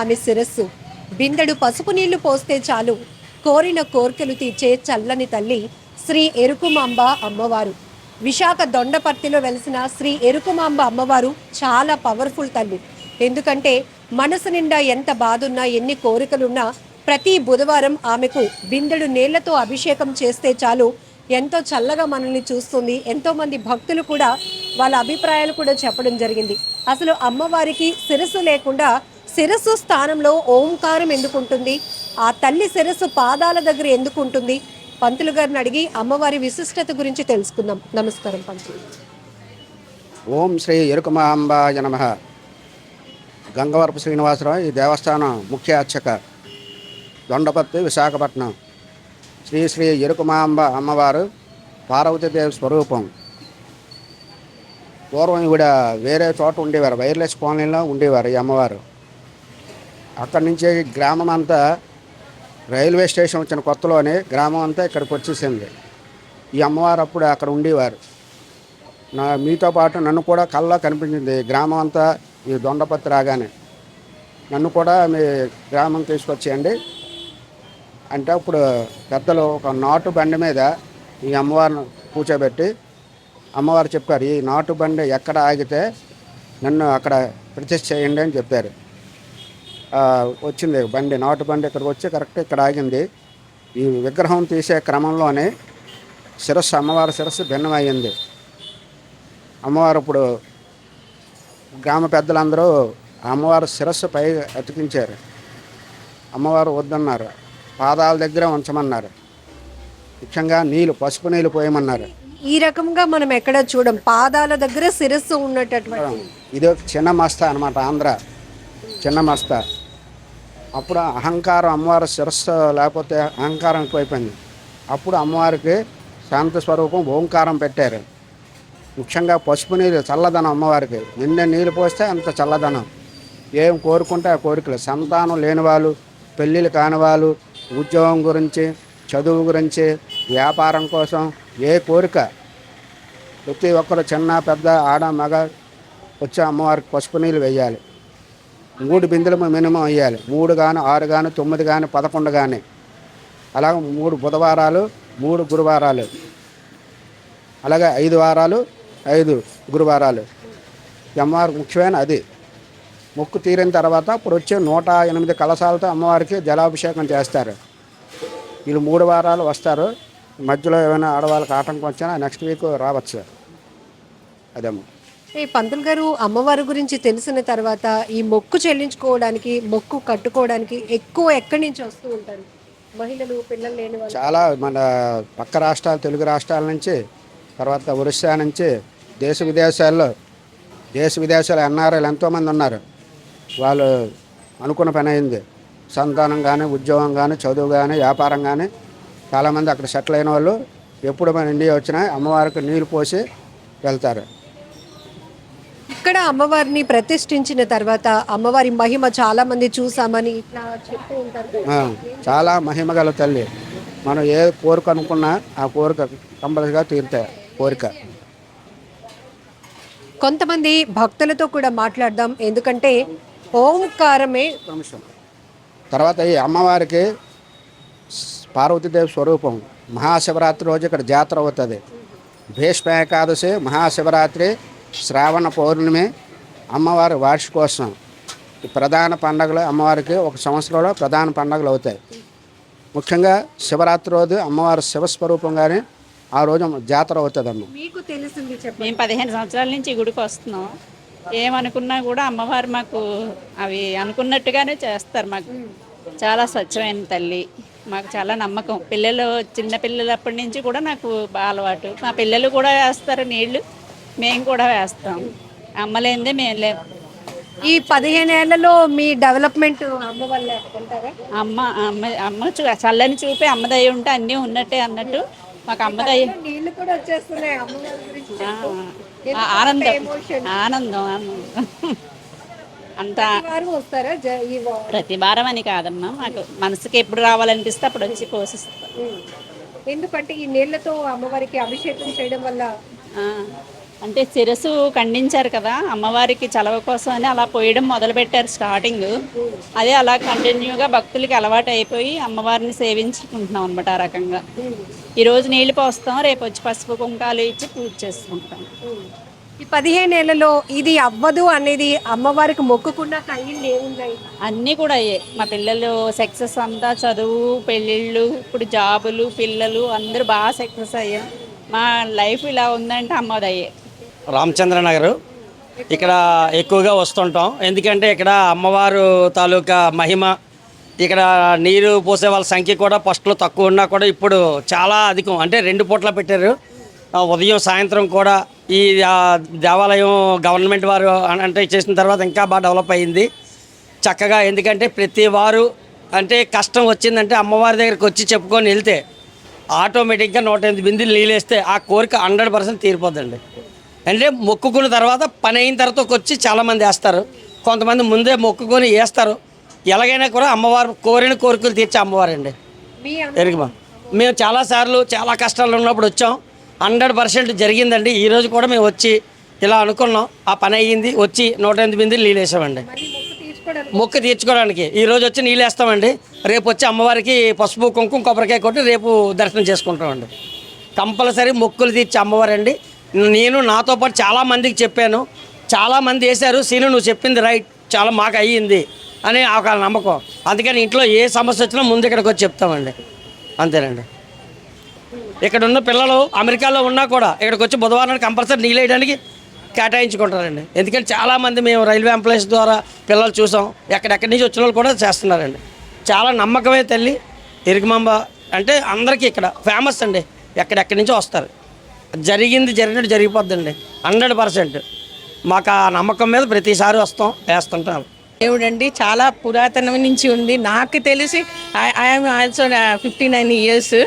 ఆమె శిరస్సు. బిందెడు పసుపు నీళ్ళు పోస్తే చాలు. కోరిన కోర్కెలు తీర్చే చల్లని తల్లి శ్రీ ఎరుకుమాంబ అమ్మవారు. విశాఖ దొండపర్తిలో వెలిసిన శ్రీ ఎరుకుమాంబ అమ్మవారు చాలా పవర్ఫుల్ తల్లి. ఎందుకంటే మనసు నిండా ఎంత బాధున్నా ఎన్ని కోరికలున్నా ప్రతి బుధవారం ఆమెకు బిందెడు నీళ్ళతో అభిషేకం చేస్తే చాలు. ఎంతో చల్లగా మనల్ని చూస్తుంది. ఎంతో మంది భక్తులు కూడా వాళ్ళ అభిప్రాయాలు కూడా చెప్పడం జరిగింది. అసలు అమ్మవారికి శిరస్సు లేకుండా శిరస్సు స్థానంలో ఓంకారం ఎందుకు ఉంటుంది ఆ తల్లి శిరస్సు పాదాల దగ్గర ఎందుకు ఉంటుంది పంతులు గారిని అడిగి అమ్మవారి విశిష్టత గురించి తెలుసుకుందాం. నమస్కారం పంతులు. ఓం శ్రీ ఎరుకమాంబాయ నమ. గంగవరపు శ్రీనివాసరావు ఈ దేవస్థానం ముఖ్య అర్చక దొండపత్తి విశాఖపట్నం. శ్రీ శ్రీ ఎరుకమాంబ అమ్మవారు పార్వతీదేవి స్వరూపం. పూర్వం ఈవిడ వేరే చోట ఉండేవారు వైర్లెస్ కాలనీలో ఉండేవారు ఈ అమ్మవారు. అక్కడి నుంచి గ్రామం అంతా రైల్వే స్టేషన్ వచ్చిన కొత్తలోనే గ్రామం అంతా ఇక్కడికి వచ్చేసింది. ఈ అమ్మవారు అప్పుడు అక్కడ ఉండేవారు. నా మీతో పాటు నన్ను కూడా కళ్ళ కనిపించింది గ్రామం అంతా ఈ దొండపత్తి రాగానే. నన్ను కూడా మీ గ్రామం తీసుకొచ్చేయండి. అంటే అప్పుడు పెద్దలు ఒక నాటు బండి మీద ఈ అమ్మవారిని కూర్చోబెట్టి అమ్మవారు చెప్పారు ఈ నాటు బండి ఎక్కడ ఆగితే నన్ను అక్కడ ప్రతిష్ట చేయండి అని చెప్పారు. వచ్చింది. బండి నాటు బండి ఇక్కడికి వచ్చి కరెక్ట్ ఇక్కడ ఆగింది. ఈ విగ్రహం తీసే క్రమంలోనే శిరస్సు అమ్మవారి శిరస్సు భిన్నమయ్యింది. అమ్మవారు ఇప్పుడు గ్రామ పెద్దలందరూ అమ్మవారి శిరస్సు పై అతికించారు. అమ్మవారు వద్దన్నారు. పాదాల దగ్గర ఉంచమన్నారు. ముఖ్యంగా నీళ్ళు పసుపు నీళ్ళు పోయమన్నారు. ఈ రకంగా మనం ఎక్కడ చూడం? పాదాల దగ్గర శిరస్సు ఉన్నటువంటి ఇది ఒక చిన్న మస్తా అనమాట ఆంధ్ర. చిన్న మస్తా. అప్పుడు అహంకారం అమ్మవారి శిరస్సు లేకపోతే అహంకారం ఎక్కువైపోయింది. అప్పుడు అమ్మవారికి శాంత స్వరూపం ఓంకారం పెట్టారు. ముఖ్యంగా పసుపు నీళ్ళు చల్లదనం అమ్మవారికి. నిన్న నీళ్ళు పోస్తే అంత చల్లదనం. ఏం కోరుకుంటే ఆ కోరికలు. సంతానం లేని వాళ్ళు పెళ్ళిళ్ళు కాని వాళ్ళు ఉద్యోగం గురించి చదువు గురించి వ్యాపారం కోసం ఏ కోరిక. ప్రతి ఒక్కరు చిన్న పెద్ద ఆడ మగ వచ్చి అమ్మవారికి పసుపు నీళ్ళు వేయాలి. మూడు బిందెలు మినిమం వేయాలి మూడు కానీ ఆరు కానీ తొమ్మిది కానీ పదకొండు కానీ అలాగే మూడు బుధవారాలు మూడు గురువారాలు. అలాగే ఐదు వారాలు ఐదు గురువారాలు. ఈ అమ్మవారికి ముఖ్యమైన అది. మొక్కు తీరిన తర్వాత అప్పుడు వచ్చే నూట ఎనిమిది కలశాలతో అమ్మవారికి జలాభిషేకం చేస్తారు. వీళ్ళు మూడు వారాలు వస్తారు. మధ్యలో ఏమైనా ఆడవాళ్ళకి ఆటంకం వచ్చినా నెక్స్ట్ వీక్ రావచ్చు. అదేమో. ఈ పంతులు గారు అమ్మవారి గురించి తెలిసిన తర్వాత ఈ మొక్కు చెల్లించుకోవడానికి మొక్కు కట్టుకోవడానికి ఎక్కువ ఎక్కడి నుంచి వస్తూ ఉంటారు? మహిళలు పిల్లలు లేని వాళ్ళు. చాలా మన పక్క రాష్ట్రాలు తెలుగు రాష్ట్రాల నుంచి తర్వాత ఒరిస్సా నుంచి దేశ విదేశాల్లో దేశ విదేశాల ఎన్ఆర్ఐలు ఎంతోమంది ఉన్నారు. వాళ్ళు అనుకున్న పని అయింది. సంతానం కానీ ఉద్యోగం కానీ చదువు కానీ వ్యాపారం కానీ చాలామంది అక్కడ సెటిల్ అయిన వాళ్ళు ఎప్పుడు మన ఇండియా వచ్చినా అమ్మవారికి నీళ్ళు పోసి వెళ్తారు. ఇక్కడ అమ్మవారిని ప్రతిష్ఠించిన తర్వాత అమ్మవారి మహిమ చాలా మంది చూసామని ఇట్లా చెప్తూ ఉంటారు ఆ, చాలా మహిమగల తల్లి. మనం ఏ కోరిక అనుకున్నా ఆ కోరిక కంపల్సరిగా తీరుతాయి కోరిక. కొంతమంది భక్తులతో కూడా మాట్లాడదాం ఎందుకంటే ఓంకారమే నిమిషం. తర్వాత ఈ అమ్మవారికి స్- పార్వతీదేవి స్వరూపం. మహాశివరాత్రి రోజు ఇక్కడ జాతర అవుతుంది. భీష్మ ఏకాదశి మహాశివరాత్రి శ్రావణ పౌర్ణమి అమ్మవారి వార్షికోత్సవం ఈ ప్రధాన పండగలు అమ్మవారికి ఒక సంవత్సరంలో ప్రధాన పండగలు అవుతాయి. ముఖ్యంగా శివరాత్రి రోజు అమ్మవారి శివస్వరూపంగానే ఆ రోజు జాతర అవుతుందమ్మ. మీకు తెలిసింది చెప్పండి. మేము పదిహేను సంవత్సరాల నుంచి ఈ గుడికి వస్తున్నాం. ఏమనుకున్నా కూడా అమ్మవారు మాకు అవి అనుకున్నట్టుగానే చేస్తారు మాకు. చాలా స్వచ్ఛమైన తల్లి. మాకు చాలా నమ్మకం. పిల్లలు చిన్న పిల్లలప్పటి నుంచి కూడా నాకు బాగా అలవాటు. మా పిల్లలు కూడా వేస్తారు నీళ్ళు. మేము కూడా వేస్తాం. అమ్మలేందే మేము లేం. ఈ పదిహేను ఏళ్ళలో మీ డెవలప్మెంట్ అమ్మ వల్ల అమ్మ అమ్మ అమ్మ చూ చల్లని చూపి అమ్మదయ్య ఉంటే అన్నీ ఉన్నట్టే అన్నట్టు మాకు అమ్మదయ్య కూడా వచ్చేస్తున్నాయి అమ్మవారి గురించి ఆ, ఆనందం. ఆనందం ఆనందం. అంత వారు వస్తారా జ- ఈ వా- ప్రతి వారం అని కాదమ్మా మాకు మనసుకి ఎప్పుడు రావాలనిపిస్తే అప్పుడు వచ్చి పోషిస్తాం ఉమ్. ఎందుకంటే ఈ నీళ్ళతో అమ్మవారికి అభిషేకం చేయడం వల్ల అంటే శిరస్సు ఖండించారు కదా అమ్మవారికి చలవ కోసం అని అలా పోయడం మొదలుపెట్టారు స్టార్టింగ్. అదే అలా కంటిన్యూగా భక్తులకి అలవాటు అయిపోయి అమ్మవారిని సేవించుకుంటున్నాం అనమాట ఆ రకంగా. ఈరోజు నీళ్ళు పోస్తాం రేపు వచ్చి పసుపు కుంకాలు ఇచ్చి పూజ చేసుకుంటాం. ఈ పదిహేను ఏళ్ళలో ఇది అవ్వదు అనేది అమ్మవారికి మొక్కుకున్న అయ్యింది ఏమున్నాయి? అన్నీ కూడా అయ్యాయి మా పిల్లలు సక్సెస్ అంతా చదువు పెళ్ళిళ్ళు ఇప్పుడు జాబులు పిల్లలు అందరూ బాగా సక్సెస్ అయ్యాం మా లైఫ్ ఇలా ఉందంటే అమ్మది అయ్యే రామచంద్ర నగరు ఇక్కడ ఎక్కువగా వస్తుంటాం. ఎందుకంటే ఇక్కడ అమ్మవారు తాలూకా మహిమ ఇక్కడ నీరు పోసే వాళ్ళ సంఖ్య కూడా ఫస్ట్లో తక్కువ ఉన్నా కూడా ఇప్పుడు చాలా అధికం. అంటే రెండు పూట్ల పెట్టారు. ఉదయం సాయంత్రం కూడా ఈ దేవాలయం గవర్నమెంట్ వారు అంటే చేసిన తర్వాత ఇంకా బాగా డెవలప్ అయింది. చక్కగా ఎందుకంటే ప్రతి వారు అంటే కష్టం వచ్చిందంటే అమ్మవారి దగ్గరికి వచ్చి చెప్పుకొని వెళ్తే ఆటోమేటిక్గా నూట ఎనిమిది బిందులు నీళ్ళేస్తే ఆ కోరిక హండ్రెడ్ పర్సెంట్ తీరిపోద్దండి. అంటే మొక్కుకున్న తర్వాత పని అయిన తర్వాత వచ్చి చాలామంది వేస్తారు. కొంతమంది ముందే మొక్కుకొని వేస్తారు. ఎలాగైనా కూడా అమ్మవారు కోరిన కోరికలు తీర్చే అమ్మవారండి. ఎరుగుమా మేము చాలాసార్లు చాలా కష్టాలు ఉన్నప్పుడు వచ్చాం. హండ్రెడ్ పర్సెంట్ జరిగిందండి. ఈరోజు కూడా మేము వచ్చి ఇలా అనుకున్నాం. ఆ పని అయ్యింది. వచ్చి నూట ఎనిమిది బిందులు నీళ్ళు వేసామండి. మరి మొక్కు తీర్చుకోవడానికి మొక్కు తీర్చుకోవడానికి. ఈ రోజు వచ్చి నీళ్ళు వేస్తామండి. రేపు వచ్చి అమ్మవారికి పసుపు కుంకుమ కొబ్బరికాయ కొట్టి రేపు దర్శనం చేసుకుంటామండి. కంపల్సరీ మొక్కులు తీర్చి అమ్మవారండి. నేను నాతో పాటు చాలా మందికి చెప్పాను. చాలా మంది వేశారు సీను నువ్వు చెప్పింది రైట్ చాలా మాకు అయ్యింది అని ఒక నమ్మకం. అందుకని ఇంట్లో ఏ సమస్య వచ్చినా ముందు ఇక్కడికి వచ్చి చెప్తామండి. అంతేనండి. ఇక్కడ ఉన్న పిల్లలు అమెరికాలో ఉన్నా కూడా ఇక్కడికి వచ్చి బుధవారం కంపల్సరీ నీళ్ళు వేయడానికి కేటాయించుకుంటారండి. ఎందుకంటే చాలామంది మేము రైల్వే ఎంప్లాయీస్ ద్వారా పిల్లలు చూసాం. ఎక్కడెక్కడి నుంచి వచ్చిన వాళ్ళు కూడా చేస్తున్నారండి. చాలా నమ్మకమే తల్లి. ఎరుగుమాంబ అంటే అందరికీ ఇక్కడ ఫేమస్ అండి. ఎక్కడెక్కడి నుంచో వస్తారు. జరిగింది జరిగినట్టు జరిగిపోద్దండి. Hundred percent. మాకు ఆ నమ్మకం మీద ప్రతిసారి వస్తాం వేస్తుంటాం. దేవుడండి చాలా పురాతనం నుంచి ఉంది. నాకు తెలిసి I'm also fifty nine years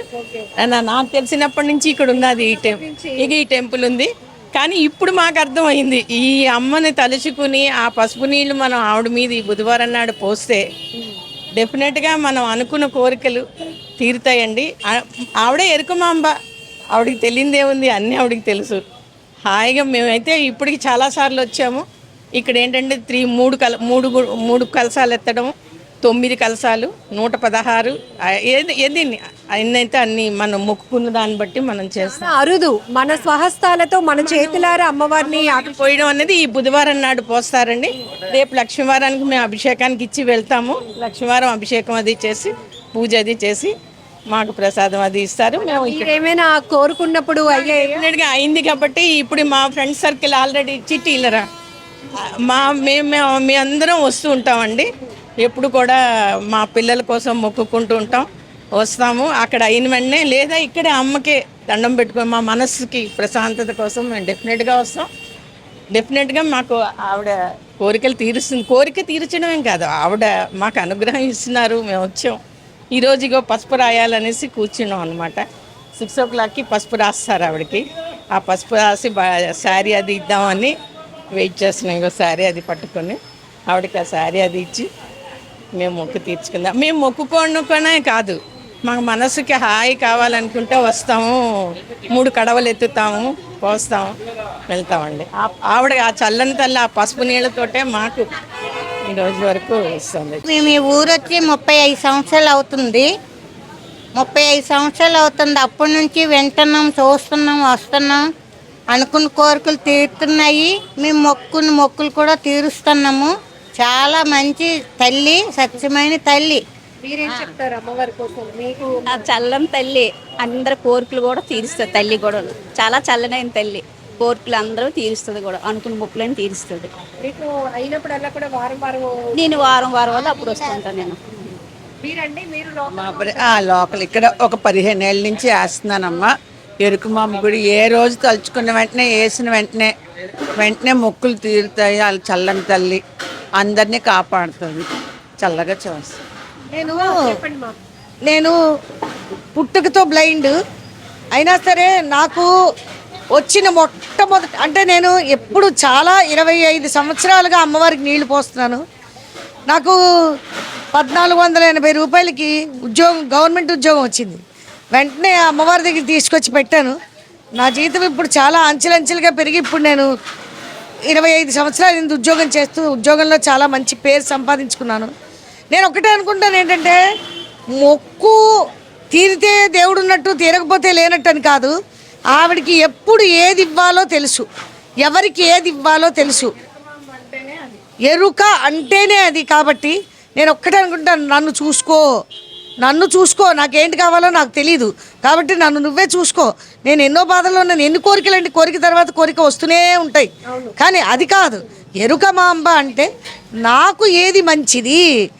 నాకు తెలిసినప్పటి నుంచి ఇక్కడ ఉన్నది ఈ టెంపుల్ ఈ టెంపుల్ ఉంది. కానీ ఇప్పుడు మాకు అర్థమైంది ఈ అమ్మని తలుచుకుని ఆ పసుపు నీళ్ళు మనం ఆవిడ మీద ఈ బుధవారం నాడు పోస్తే డెఫినెట్గా మనం అనుకున్న కోరికలు తీరుతాయండి. ఆవిడే ఎరుకమాంబ. ఆవిడకి తెలియదే ఉంది అన్నీ ఆవిడకి తెలుసు. హాయిగా మేమైతే ఇప్పటికి చాలాసార్లు వచ్చాము. ఇక్కడ ఏంటంటే త్రీ మూడు కల మూడు మూడు కలసాలు ఎత్తడం తొమ్మిది కలసాలు నూట పదహారు ఏది ఏది అన్ని మనం మొక్కుకున్న దాన్ని బట్టి మనం చేస్తాం. అరుదు. మన స్వహస్తాలతో మన చేతులారా అమ్మవారిని పోయడం అనేది ఈ బుధవారం నాడు పోస్తారండి. రేపు లక్ష్మీవారానికి మేము అభిషేకానికి ఇచ్చి వెళ్తాము. లక్ష్మీవారం అభిషేకం అది చేసి పూజ అది చేసి మాకు ప్రసాదం అది ఇస్తారు. మేము ఇక్కడ ఏమైనా కోరుకున్నప్పుడు అయ్యే డెఫినెట్గా అయింది కాబట్టి ఇప్పుడు మా ఫ్రెండ్ సర్కిల్ ఆల్రెడీ చిట్టీలరా మా మేము మేము- మీ అందరం వస్తూ ఉంటామండి. ఎప్పుడు కూడా మా పిల్లల కోసం మొక్కుకుంటూ ఉంటాం. వస్తాము. అక్కడ అయిన వెంటనే లేదా ఇక్కడే అమ్మకే దండం పెట్టుకొని మా మనస్సుకి ప్రశాంతత కోసం మేము డెఫినెట్గా వస్తాం. డెఫినెట్గా మాకు ఆవిడ కోరికలు తీరుస్తుంది. కోరిక తీర్చడమేం కాదు. ఆవిడ మాకు అనుగ్రహం ఇస్తున్నారు. మేము వచ్చాం. ఈరోజు ఇగో పసుపు రాయాలనేసి కూర్చున్నాం అనమాట సిక్స్ ఓ క్లాక్కి పసుపు రాస్తారు ఆవిడకి. ఆ పసుపు రాసి శారీ అది ఇద్దామని వెయిట్ చేస్తున్నాం ఇంకో శారీ అది పట్టుకొని. ఆవిడకి ఆ శారీ అది ఇచ్చి మేము మొక్కు తీర్చుకుందాం. మేము మొక్కుకోనుకునే కాదు. మాకు మనసుకి హాయి కావాలనుకుంటే వస్తాము. మూడు కడవలు ఎత్తుతాము పోస్తాము వెళ్తామండి. ఆ- ఆవిడ ఆ చల్లని తల్లి ఆ పసుపు నీళ్ళతోటే మాకు ఈ రోజు వరకు వస్తుంది. మేము ఈ ఊరు వచ్చి ముప్పై ఐదు సంవత్సరాలు అవుతుంది. ముప్పై ఐదు సంవత్సరాలు అవుతుంది. అప్పటి నుంచి వింటున్నాం చూస్తున్నాం వస్తున్నాం. అనుకున్న కోరికలు తీరుతున్నాయి. మేము మొక్కున్న మొక్కులు కూడా తీరుస్తున్నాము. చాలా మంచి తల్లి సత్యమైన తల్లి. మీరేం చెప్తారు అమ్మవారి కోసం? మీకు ఆ చల్లని తల్లి అందరి కోరికలు కూడా తీరుస్తుంది తల్లి కూడా. చాలా చల్లనైన తల్లి. కోరికలు అందరూ తీరుస్తుంది కూడా అనుకున్న మొక్కులని తీరుస్తుంది. మీకు అయినప్పుడల్లా కూడా వారం వారం నేను వారం వారం వల్ల అప్పుడు వస్తుంటాను నేను. మీరండి మీరు లోపల మా ప్ర- ఆ, లోకల్ ఇక్కడ ఒక పదిహేను ఏళ్ళ నుంచి వేస్తున్నానమ్మా. ఎరుకుమామ గుడి ఏ రోజు తలుచుకున్న వెంటనే వేసిన వెంటనే వెంటనే మొక్కులు తీరుతాయి వాళ్ళ చల్లని తల్లి అందరినీ కాపాడుతుంది. చల్లగా చూస్తాం నేను చెప్పండి మా నేను పుట్టుకతో బ్లైండ్. అయినా సరే నాకు వచ్చిన మొట్టమొదటి అంటే నేను ఎప్పుడు చాలా ఇరవై ఐదు సంవత్సరాలుగా అమ్మవారికి నీళ్ళు పోస్తున్నాను. నాకు పద్నాలుగు వందల ఎనభై రూపాయలకి ఉద్యోగం గవర్నమెంట్ ఉద్యోగం వచ్చింది. వెంటనే అమ్మవారి దగ్గర తీసుకొచ్చి పెట్టాను. నా జీతం ఇప్పుడు చాలా అంచెలంచెలుగా పెరిగి ఇప్పుడు నేను ఇరవై ఐదు సంవత్సరాలు ఇంత ఉద్యోగం చేస్తూ ఉద్యోగంలో చాలా మంచి పేరు సంపాదించుకున్నాను. నేను ఒకటే అనుకుంటాను ఏంటంటే మొక్కు తీరితే దేవుడు ఉన్నట్టు తీరకపోతే లేనట్టు అని కాదు. ఆవిడకి ఎప్పుడు ఏది ఇవ్వాలో తెలుసు. ఎవరికి ఏది ఇవ్వాలో తెలుసు. ఎరుక అంటేనే అది కాబట్టి నేను ఒక్కటే అనుకుంటాను నన్ను చూసుకో. నన్ను చూసుకో. నాకేంటి కావాలో నాకు తెలియదు కాబట్టి నన్ను నువ్వే చూసుకో. నేను ఎన్నో బాధల్లో ఉన్నాను. ఎన్ని కోరికలండి కోరిక తర్వాత కోరిక వస్తూనే ఉంటాయి. కానీ అది కాదు. ఎరుక మా అంబ అంటే నాకు ఏది మంచిది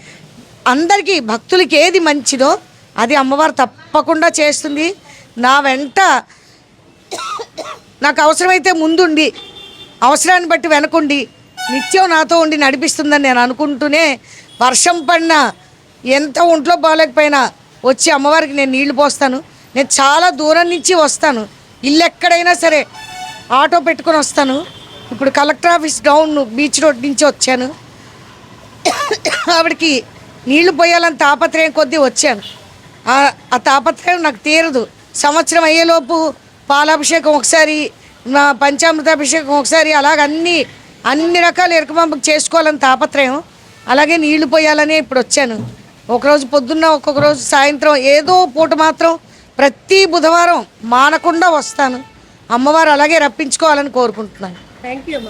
అందరికీ భక్తులకి ఏది మంచిదో అది అమ్మవారు తప్పకుండా చేస్తుంది. నా వెంట నాకు అవసరమైతే ముందుండి అవసరాన్ని బట్టి వెనకుండి నిత్యం నాతో ఉండి నడిపిస్తుందని నేను అనుకుంటూనే వర్షం పడినా ఎంత ఒంట్లో బాగాలేకపోయినా వచ్చి అమ్మవారికి నేను నీళ్ళు పోస్తాను. నేను చాలా దూరం నుంచి వస్తాను. ఇల్లు ఎక్కడైనా సరే ఆటో పెట్టుకొని వస్తాను. ఇప్పుడు collector office down beach road నుంచి వచ్చాను. ఆవిడకి నీళ్ళు పోయాలని తాపత్రయం కొద్దీ వచ్చాను. ఆ- ఆ తాపత్రయం నాకు తీరదు. సంవత్సరం అయ్యేలోపు పాలాభిషేకం ఒకసారి పంచామృతాభిషేకం ఒకసారి అలాగ అన్ని అన్ని రకాల ఎరుకమంపకు చేసుకోవాలని తాపత్రయం. అలాగే నీళ్ళు పోయాలనే ఇప్పుడు వచ్చాను. ఒకరోజు పొద్దున్న ఒక్కొక్క రోజు సాయంత్రం ఏదో పూట మాత్రం ప్రతి బుధవారం మానకుండా వస్తాను. అమ్మవారు అలాగే రప్పించుకోవాలని కోరుకుంటున్నాను. థ్యాంక్ యూ అమ్మ